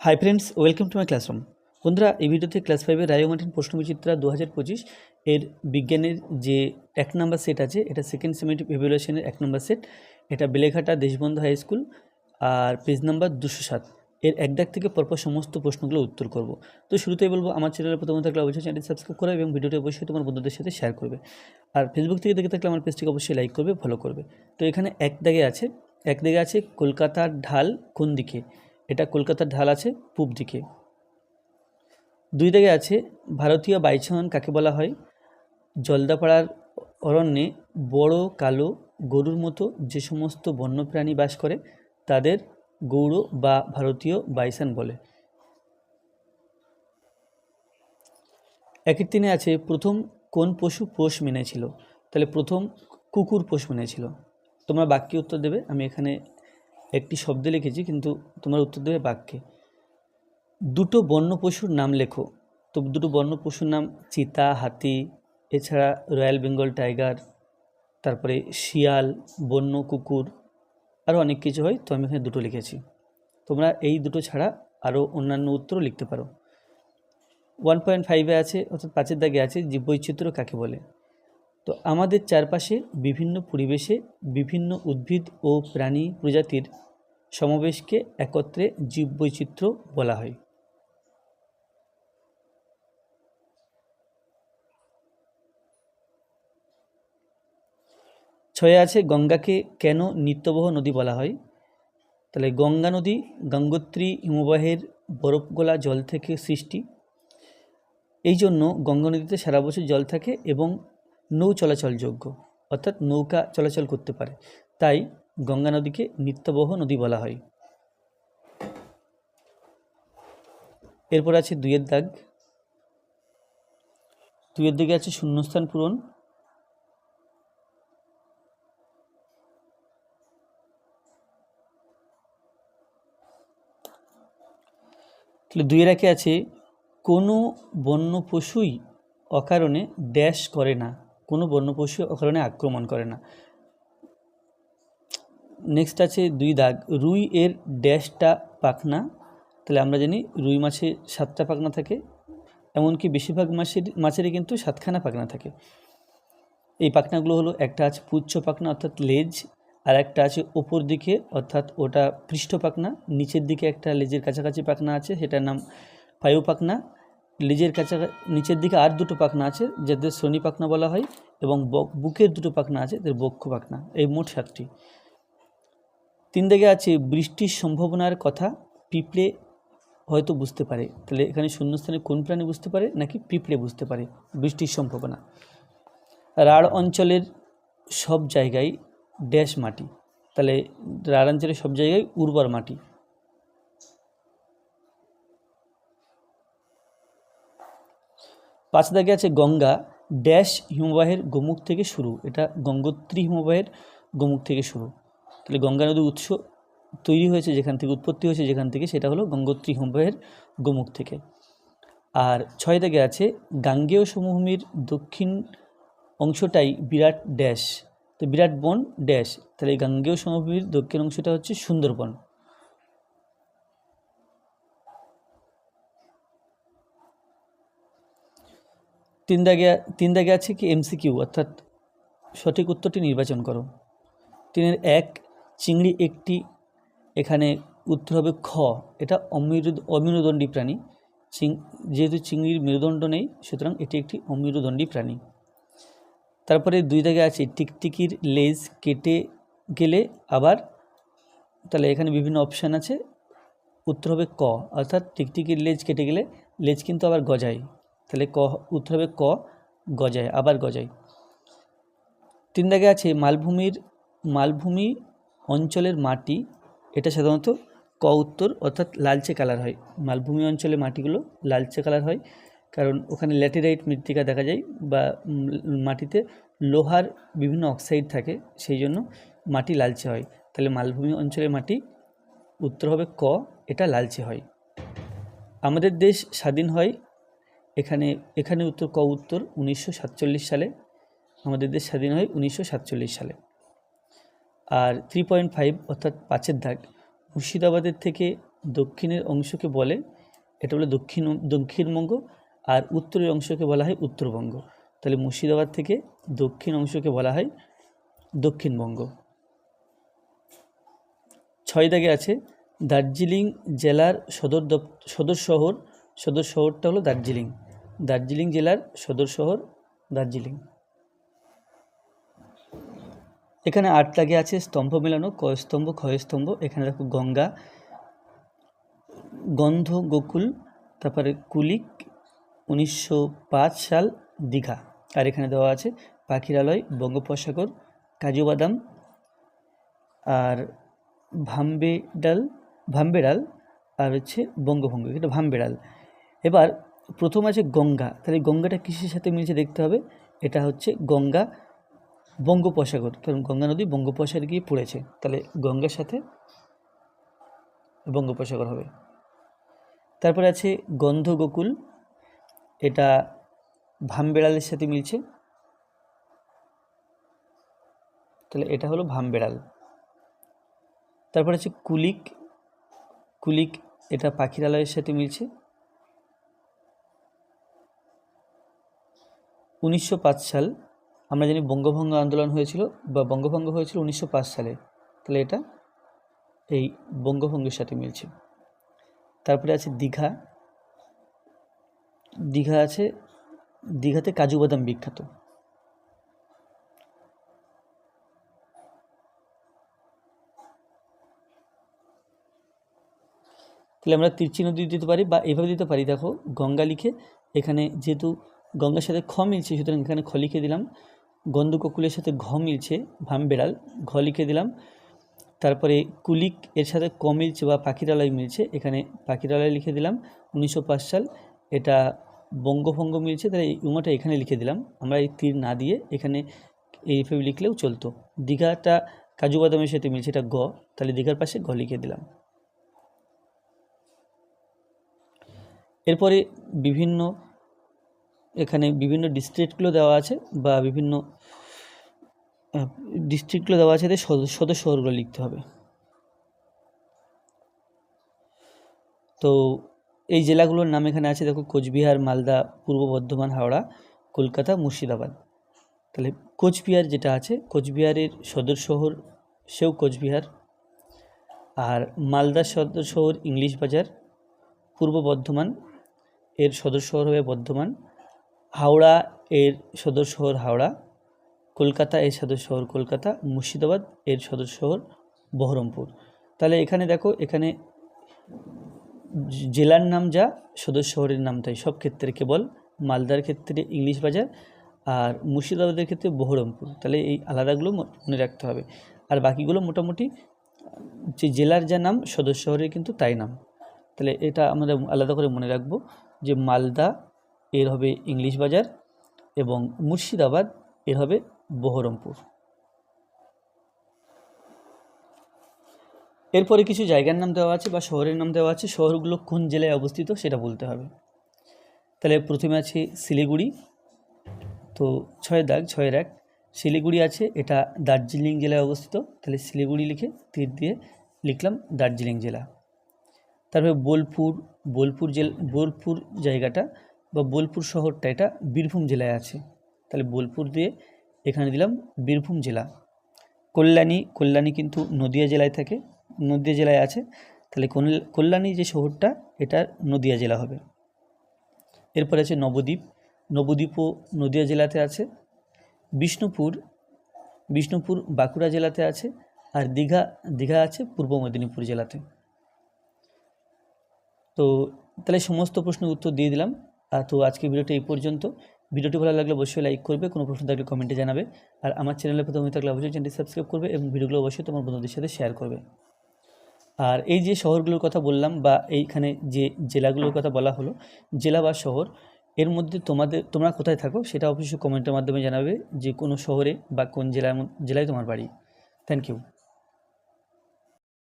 Hi friends welcome to my classroom বন্ধুরা, এই ভিডিওতে ক্লাস ফাইভের রায়োমার্টিন প্রশ্নবিচিত্রা দু হাজার পঁচিশ এর বিজ্ঞানের যে এক নম্বর সেট আছে, এটা সেকেন্ড সেমিটিভ ইভ্যালুয়েশনের এক নম্বর সেট এটা বেলেঘাটা দেশবন্ধু হাই স্কুল আর পেজ নাম্বার দুশো সাত। এর এক দাগ থেকে পরপর সমস্ত প্রশ্নগুলো উত্তর করব। তো শুরুতেই বলব, আমার চ্যানেলের প্রথম থাকলে অবশ্যই চ্যানেলটি সাবস্ক্রাইব করবে এবং ভিডিওটি অবশ্যই তোমার বন্ধুদের সাথে শেয়ার করবে। আর ফেসবুক থেকে দেখে থাকলে আমার পেজটিকে অবশ্যই লাইক করবে ফলো করবে। তো এখানে এক দাগে আছে এক দাগে আছে কলকাতার ঢাল কোন দিকে? কলকাতার ঢাল আছে পূব দিকে। দুই দিকে আছে ভারতীয় বাইছন কাকে বলা হয়? জলদাপাড়ার অরণ্যে বড়, কালো, গরুর মতো যে সমস্ত বন্যপ্রাণী বাস করে, তাদের গৌড় বা ভারতীয় বাইসন বলে। একের তিনে আছে, প্রথম কোন পশু পোষ মেনেছিল? তাহলে প্রথম কুকুর পোষ মেনেছিল। তোমরা বাক্য উত্তর দেবে, আমি এখানে একটি শব্দে লিখেছি, কিন্তু তোমার উত্তর দেবে বাক্যে। দুটো বন্য পশুর নাম লেখো। তো দুটো বন্য পশুর নাম চিতা, হাতি, এছাড়া রয়্যাল বেঙ্গল টাইগার, তারপরে শিয়াল, বন্য, কুকুর আরও অনেক কিছু হয়, তো আমি এখানে দুটো লিখেছি। তোমরা এই দুটো ছাড়া আরও অন্যান্য উত্তরও লিখতে পারো। ওয়ান পয়েন্ট ফাইভে আছে, অর্থাৎ পাঁচের দাগে আছে, জীববৈচিত্র্য কাকে বলে? তো আমাদের চারপাশে বিভিন্ন পরিবেশে বিভিন্ন উদ্ভিদ ও প্রাণী প্রজাতির সমাবেশকে একত্রে জীববৈচিত্র্য বলা হয়। ছয়ে আছে গঙ্গাকে কেন নিত্যবহ নদী বলা হয়? তাহলে গঙ্গা নদী গঙ্গোত্রী হিমবাহের বরফ গলা জল থেকে সৃষ্টি। এই জন্য গঙ্গা নদীতে সারা বছর জল থাকে এবং নৌ চলাচলযোগ্য অর্থাৎ নৌকা চলাচল করতে পারে। তাই গঙ্গা নদীকে নিত্যবহ নদী বলা হয়। এরপর আছে দুইয়ের দাগ। দুইয়ের দিকে আছে শূন্যস্থান পূরণ। তাহলে দুইয়ের একে আছে, কোনো বন্য পশুই অকারণে ড্যাশ করে না। কোনো বন্য পশু অকারণে আক্রমণ করে না। নেক্সট আছে দুই দাগ। রুই এর ড্যাশটা পাখনা। তাহলে আমরা জানি রুই মাছে সাতটা পাখনা থাকে, এমনকি বেশিরভাগ মাছের, মাছেরই কিন্তু সাতখানা পাখনা থাকে। এই পাখনাগুলো হলো একটা আছে পুচ্ছ পাখনা, অর্থাৎ লেজ, আর একটা আছে ওপর দিকে, অর্থাৎ ওটা পৃষ্ঠ পাখনা। নিচের দিকে একটা লেজের কাছাকাছি পাখনা আছে, সেটার নাম পায়ু পাখনা। লেজের কাছাকাছি নিচের দিকে আর দুটো পাখনা আছে, যাদের শ্রোণী পাখনা বলা হয় এবং বক- বুকের দুটো পাখনা আছে যাদের বক্ষ পাখনা, এই মোট সাতটি। তিন দিকে আছে বৃষ্টির সম্ভাবনার কথা, পিঁপড়ে হয়তো বুঝতে পারে। তাহলে এখানে শূন্যস্থানে কোন প্রাণী বুঝতে পারে, নাকি পিঁপড়ে বুঝতে পারে, বৃষ্টির সম্ভাবনা। রাঢ় অঞ্চলের সব জায়গায় ড্যাশ মাটি, তাহলে রাঢ় অঞ্চলের সব জায়গায় উর্বর মাটি। পাঁচ দাগে আছে গঙ্গা, ড্যাশ হিমবাহের গোমুখ থেকে শুরু। এটা গঙ্গোত্রী হিমবাহের গোমুখ থেকে শুরু। তাহলে গঙ্গা নদীর উৎস তৈরি হয়েছে, যেখান থেকে উৎপত্তি হয়েছে, যেখান থেকে সেটা হলো গঙ্গোত্রী হিমবাহের গোমুখ থেকে। আর ছয় দাগে আছে গাঙ্গেয় সমভূমির দক্ষিণ অংশটাই বিরাট ড্যাশ। তো বিরাট বন, ড্যাশ। তাহলে গাঙ্গেয় সমভূমির দক্ষিণ অংশটা হচ্ছে সুন্দরবন। তিন দাগে তিন দাগে আছে কি? এমসিকিউ অর্থাৎ সঠিক উত্তরটি নির্বাচন করো। তিনের এক, চিংড়ি একটি, এখানে উত্তর হবে খ। এটা অমেরু অমেরুদণ্ডী প্রাণী। চিং, যেহেতু চিংড়ির মেরুদণ্ড নেই, সুতরাং এটি একটি অমেরুদণ্ডী প্রাণী। তারপরে দুই দাগে আছে, টিকটিকির লেজ কেটে গেলে আবার তাহলে এখানে বিভিন্ন অপশান আছে। উত্তর হবে ক, অর্থাৎ টিকটিকির লেজ কেটে গেলে লেজ কিন্তু আবার গজায়। তাহলে ক, উত্তর হবে ক গজায় আবার গজায় তিন দাগে আছে মালভূমির, মালভূমি অঞ্চলের মাটি, এটা সাধারণত ক উত্তর অর্থাৎ লালচে কালার হয়। মালভূমি অঞ্চলে মাটিগুলো লালচে কালার হয়, কারণ ওখানে ল্যাটেরাইট মৃত্তিকা দেখা যায় বা মাটিতে লোহার বিভিন্ন অক্সাইড থাকে, সেই জন্য মাটি লালচে হয়। তাহলে মালভূমি অঞ্চলের মাটি উত্তর হবে ক, এটা লালচে হয়। আমাদের দেশ স্বাধীন হয় এখানে এখানে উত্তর ক উত্তর? উনিশশো সাতচল্লিশ সালে। আমাদের দেশ স্বাধীন হয় উনিশশো সাতচল্লিশ সালে। আর থ্রি পয়েন্ট ফাইভ অর্থাৎ পাঁচের দাগ মুর্শিদাবাদের থেকে দক্ষিণের অংশকে বলে, এটা বলে দক্ষিণ, দক্ষিণবঙ্গ, আর উত্তরের অংশকে বলা হয় উত্তরবঙ্গ। তাহলে মুর্শিদাবাদ থেকে দক্ষিণ অংশকে বলা হয় দক্ষিণবঙ্গ। ছয় দাগে আছে, দার্জিলিং জেলার সদর সদর শহর, সদর শহরটা হলো দার্জিলিং। দার্জিলিং জেলার সদর শহর দার্জিলিং। এখানে আট দাগে আছে, স্তম্ভ মেলানো, কয়স্তম্ভ, ক্ষয়স্তম্ভ, এখানে দেখো গঙ্গা গন্ধ গোকুল তারপরে কুলিক, উনিশশো পাঁচ সাল দীঘা, আর এখানে দেওয়া আছে পাখিরালয়, বঙ্গোপসাগর কাজু বাদাম আর ভাম্বেডাল, ভাম্বেড়াল, আর হচ্ছে বঙ্গভঙ্গ, এটা ভাম্বেড়াল। এবার প্রথম আছে গঙ্গা। তাহলে গঙ্গাটা কিসের সাথে মিলছে দেখতে হবে? এটা হচ্ছে গঙ্গা বঙ্গোপসাগর। কারণ গঙ্গা নদী বঙ্গোপসাগরে গিয়ে পড়েছে। তাহলে গঙ্গার সাথে বঙ্গোপসাগর হবে। তারপরে আছে গন্ধ গোকুল এটা ভামবেড়ালের সাথে মিলছে। তাহলে এটা হলো ভামবেড়াল। তারপর আছে কুলিক। কুলিক এটা পাখিরালয়ের সাথে মিলছে। উনিশশো পাঁচ সাল, আমরা জানি বঙ্গভঙ্গ আন্দোলন হয়েছিল বা বঙ্গভঙ্গ হয়েছিল উনিশশো পাঁচ সালে। তাহলে এটা এই বঙ্গভঙ্গের সাথে মিলছে। তারপরে আছে দীঘা। দীঘা আছে, দীঘাতে কাজু বাদাম বিখ্যাত। তাহলে আমরা তিরচি নদী দিতে পারি বা এভাবে দিতে পারি। দেখো, গঙ্গা লিখে এখানে যেহেতু গঙ্গার সাথে খ মিলছে, সুতরাং এখানে খ লিখে দিলাম। গন্ধককুলের সাথে ঘ মিলছে ভামবেড়াল ঘ লিখে দিলাম। তারপরে কুলিক এর সাথে ক মিলছে বা পাখিরালয় মিলছে, এখানে পাখিরালয় লিখে দিলাম, উনিশশো পাঁচ সাল। এটা বঙ্গভঙ্গ মিলছে, তাহলে এই উমাটা এখানে লিখে দিলাম। আমরা এই তীর না দিয়ে এখানে এইভাবে লিখলেও চলতো। দীঘাটা কাজু বাদামের সাথে মিলছে, এটা গ। তাহলে দীঘার পাশে গ লিখে দিলাম। এরপরে বিভিন্ন এখানে বিভিন্ন ডিস্ট্রিক্টগুলো দেওয়া আছে বা বিভিন্ন ডিস্ট্রিক্টগুলো দেওয়া আছে সদর সদর শহরগুলো লিখতে হবে। তো এই জেলাগুলোর নাম এখানে আছে, দেখো কোচবিহার, মালদা, পূর্ব বর্ধমান, হাওড়া, কলকাতা, মুর্শিদাবাদ। তাহলে কোচবিহার যেটা আছে, কোচবিহারের সদর শহর সেও কোচবিহার। আর মালদা সদর শহর ইংলিশ বাজার, পূর্ব বর্ধমান, এর সদর শহর হবে বর্ধমান। হাওড়া এর সদর শহর হাওড়া, কলকাতা এর সদর শহর কলকাতা, মুর্শিদাবাদ এর সদর শহর বহরমপুর। তাহলে এখানে দেখো, এখানে জেলার নাম যা, সদর শহরের নাম তাই। সব ক্ষেত্রে কেবল মালদার ক্ষেত্রে ইংলিশ বাজার আর মুর্শিদাবাদের ক্ষেত্রে বহরমপুর। তাহলে এই আলাদাগুলো মনে রাখতে হবে। আর বাকিগুলো মোটামুটি যে জেলার যা নাম, সদর শহরের কিন্তু তাই নাম। তাহলে এটা আমরা আলাদা করে মনে রাখব যে মালদা এর হবে ইংলিশ বাজার এবং মুর্শিদাবাদ এর হবে বহরমপুর। এরপরে কিছু জায়গার নাম দেওয়া আছে বা শহরের নাম দেওয়া আছে, শহরগুলো কোন জেলায় অবস্থিত সেটা বলতে হবে। তাহলে প্রথমে আছে শিলিগুড়ি, তো ছয় দাগ ছয়ের এক শিলিগুড়ি আছে, এটা দার্জিলিং জেলায় অবস্থিত। তাহলে শিলিগুড়ি লিখে তীর দিয়ে লিখলাম দার্জিলিং জেলা। তারপরে বোলপুর বোলপুর জেলা, বোলপুর জায়গাটা বা বোলপুর শহরটা এটা বীরভূম জেলায় আছে। তাহলে বোলপুর দিয়ে এখানে দিলাম বীরভূম জেলা। কল্যাণী কল্যাণী কিন্তু নদিয়া জেলায় থাকে, নদিয়া জেলায় আছে। তাহলে কল্যাণী যে শহরটা, এটা নদিয়া জেলা হবে। এরপর আছে নবদ্বীপ। নবদ্বীপও নদিয়া জেলাতে আছে। বিষ্ণুপুর বিষ্ণুপুর বাঁকুড়া জেলাতে আছে আর দীঘা দীঘা আছে পূর্ব মেদিনীপুর জেলাতে। তো তাহলে সমস্ত প্রশ্নের উত্তর দিয়ে দিলাম। তো আজকে ভিডিওটা এই পর্যন্ত। ভিডিওটি ভালো লাগলে অবশ্যই লাইক করবে, কোনো প্রশ্ন থাকলে কমেন্টে জানাবে। আর আমার চ্যানেলে প্রথমে থাকলে অবশ্যই চ্যানেলটি সাবস্ক্রাইব করবে এবং ভিডিওগুলো অবশ্যই তোমার বন্ধুদের সাথে শেয়ার করবে। আর এই যে শহরগুলোর কথা বললাম বা এইখানে যে জেলাগুলোর কথা বলা হলো, জেলা বা শহর, এর মধ্যে তোমাদের, তোমরা কোথায় থাকো সেটা অবশ্যই কমেন্টের মাধ্যমে জানাবে যে কোনো শহরে বা কোন জেলার জেলায় তোমার বাড়ি। Thank you